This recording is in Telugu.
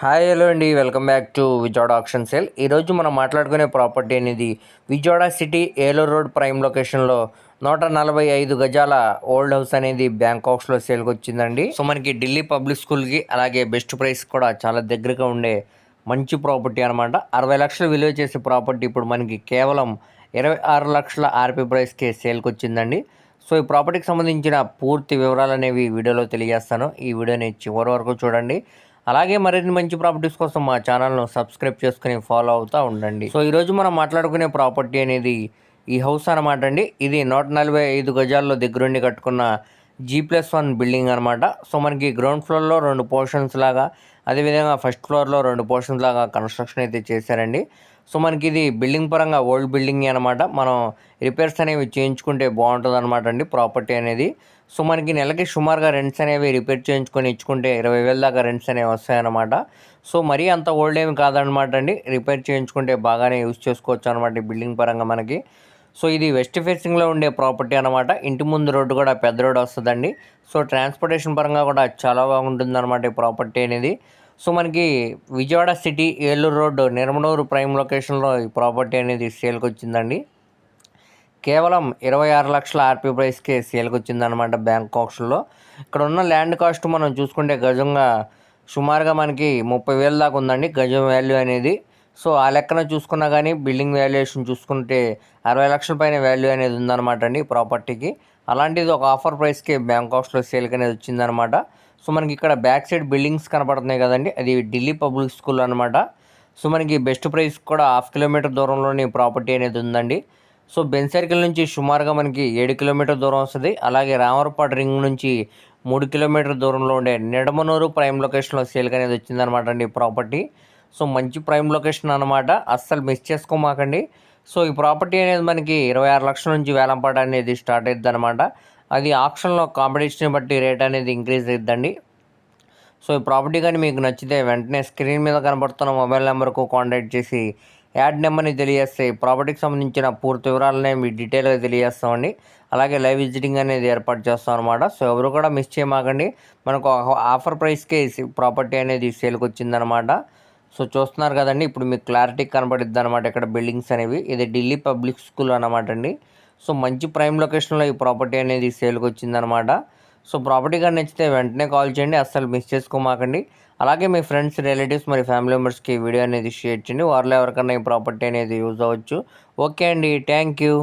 హాయ్ హలో అండి. Welcome back to Vijayawada option sale. ఈరోజు మనం మాట్లాడుకునే ప్రాపర్టీ అనేది Vijayawada city Eluru road prime లొకేషన్లో నూట నలభై ఐదు గజాల ఓల్డ్ హౌస్ అనేది బ్యాంకాక్స్లో సేల్కి వచ్చిందండి. సో మనకి ఢిల్లీ పబ్లిక్ స్కూల్కి అలాగే బెస్ట్ ప్రైస్ కూడా చాలా దగ్గరగా ఉండే మంచి ప్రాపర్టీ అనమాట అరవై లక్షలు విలువ చేసే ప్రాపర్టీ ఇప్పుడు మనకి కేవలం ఇరవై ఆరు లక్షల ఆర్పీ ప్రైస్కే సేల్కి వచ్చిందండి. సో ఈ ప్రాపర్టీకి సంబంధించిన పూర్తి వివరాలు అనేవి వీడియోలో తెలియజేస్తాను. ఈ వీడియోని చివరి వరకు చూడండి. అలాగే మరిన్ని మంచి ప్రాపర్టీస్ కోసం మా ఛానల్ను సబ్స్క్రైబ్ చేసుకుని ఫాలో అవుతూ ఉండండి. సో ఈరోజు మనం మాట్లాడుకునే ప్రాపర్టీ అనేది ఈ హౌస్ అనమాట అండి. ఇది నూట నలభై ఐదు గజాల్లో దగ్గరుండి కట్టుకున్న జీ ప్లస్ వన్ బిల్డింగ్ అనమాట సో మనకి గ్రౌండ్ ఫ్లోర్లో రెండు పోర్షన్స్ లాగా అదేవిధంగా ఫస్ట్ ఫ్లోర్లో రెండు పోర్షన్స్ లాగా కన్స్ట్రక్షన్ అయితే చేశారండి. సో మనకి ఇది బిల్డింగ్ పరంగా ఓల్డ్ బిల్డింగ్ అనమాట మనం రిపేర్స్ అనేవి చేయించుకుంటే బాగుంటుంది అనమాట అండి ప్రాపర్టీ అనేది. సో మనకి నెలకి సుమారుగా రెంట్స్ అనేవి రిపేర్ చేయించుకొని ఇచ్చుకుంటే ఇరవై వేల దాకా రెంట్స్ అనేవి వస్తాయన్నమాట. సో మరీ అంత ఓల్డ్ ఏమి కాదనమాట అండి. రిపేర్ చేయించుకుంటే బాగానే యూజ్ చేసుకోవచ్చు అనమాట బిల్డింగ్ పరంగా మనకి. సో ఇది వెస్ట్ ఫేసింగ్లో ఉండే ప్రాపర్టీ అనమాట ఇంటి ముందు రోడ్డు కూడా పెద్ద రోడ్డు వస్తుందండి. సో ట్రాన్స్పోర్టేషన్ పరంగా కూడా చాలా బాగుంటుంది అనమాట ఈ ప్రాపర్టీ అనేది. సో మనకి విజయవాడ సిటీ ఏలూరు రోడ్డు నిర్మనూరు ప్రైమ్ లొకేషన్లో ఈ ప్రాపర్టీ అనేది సేల్కి వచ్చిందండి కేవలం ఇరవై ఆరు లక్షల ఆర్పీ ప్రైస్కే సేల్కి వచ్చిందనమాట బ్యాంకాక్స్లో ఇక్కడ ఉన్న ల్యాండ్ కాస్ట్ మనం చూసుకుంటే గజంగా సుమారుగా మనకి ముప్పై వేలు దాకా ఉందండి గజం వాల్యూ అనేది. సో ఆ లెక్కన చూసుకున్నా కానీ బిల్డింగ్ వాల్యుయేషన్ చూసుకుంటే అరవై లక్షల పైన వాల్యూ అనేది ఉందన్నమాట అండి ప్రాపర్టీకి. అలాంటిది ఒక ఆఫర్ ప్రైస్కి బ్యాంకాక్స్లో సేల్కి అనేది వచ్చిందనమాట సో మనకి ఇక్కడ బ్యాక్ సైడ్ బిల్డింగ్స్ కనపడుతున్నాయి కదండి. అది ఢిల్లీ పబ్లిక్ స్కూల్ అనమాట సో మనకి బెస్ట్ ప్రైస్ కూడా హాఫ్ కిలోమీటర్ దూరంలోనే ప్రాపర్టీ అనేది ఉందండి. సో బెన్ సర్కిల్ నుంచి సుమారుగా మనకి ఏడు కిలోమీటర్ దూరం వస్తుంది. అలాగే రామరపాడు రింగ్ నుంచి మూడు కిలోమీటర్ దూరంలో ఉండే నిడమనూరు ప్రైమ్ లొకేషన్లో సేల్కి అనేది వచ్చిందనమాట అండి ప్రాపర్టీ. సో మంచి ప్రైమ్ లొకేషన్ అనమాట అస్సలు మిస్ చేసుకోమాకండి. సో ఈ ప్రాపర్టీ అనేది మనకి ఇరవై ఆరు లక్షల నుంచి వేలంపాట అనేది స్టార్ట్ అవుతుంది అనమాట అది ఆప్షన్లో కాంపిటీషన్ బట్టి రేట్ అనేది ఇంక్రీజ్ అవుతుందండి సో ఈ ప్రాపర్టీ కానీ మీకు నచ్చితే వెంటనే స్క్రీన్ మీద కనబడుతున్న మొబైల్ నెంబర్కు కాంటాక్ట్ చేసి యాడ్ నెంబర్ని తెలియజేస్తే ప్రాపర్టీకి సంబంధించిన పూర్తి వివరాలనే మీ డీటెయిల్గా తెలియజేస్తామండి. అలాగే లైవ్ విజిటింగ్ అనేది ఏర్పాటు చేస్తాం అనమాట సో ఎవరు కూడా మిస్ చేయమాకండి. మనకు ఆఫర్ ప్రైస్కే ప్రాపర్టీ అనేది సేల్కి వచ్చిందనమాట సో చూస్తున్నారు కదండి ఇప్పుడు మీకు క్లారిటీ కనబడిద్ది అనమాట ఇక్కడ బిల్డింగ్స్ అనేవి. ఇది ఢిల్లీ పబ్లిక్ స్కూల్ అనమాట అండి. సో మంచి ప్రైమ్ లొకేషన్లో ఈ ప్రాపర్టీ అనేది సేల్కి వచ్చిందనమాట సో ప్రాపర్టీ కానీ నచ్చితే వెంటనే కాల్ చేయండి. అస్సలు మిస్ చేసుకోమాకండి. అలాగే మీ ఫ్రెండ్స్ రిలేటివ్స్ మరి ఫ్యామిలీ మెంబర్స్కి వీడియో అనేది షేర్ చేయండి. వారిలో ఎవరికైనా ఈ ప్రాపర్టీ అనేది యూజ్ అవ్వచ్చు. ఓకే అండి. Thank you.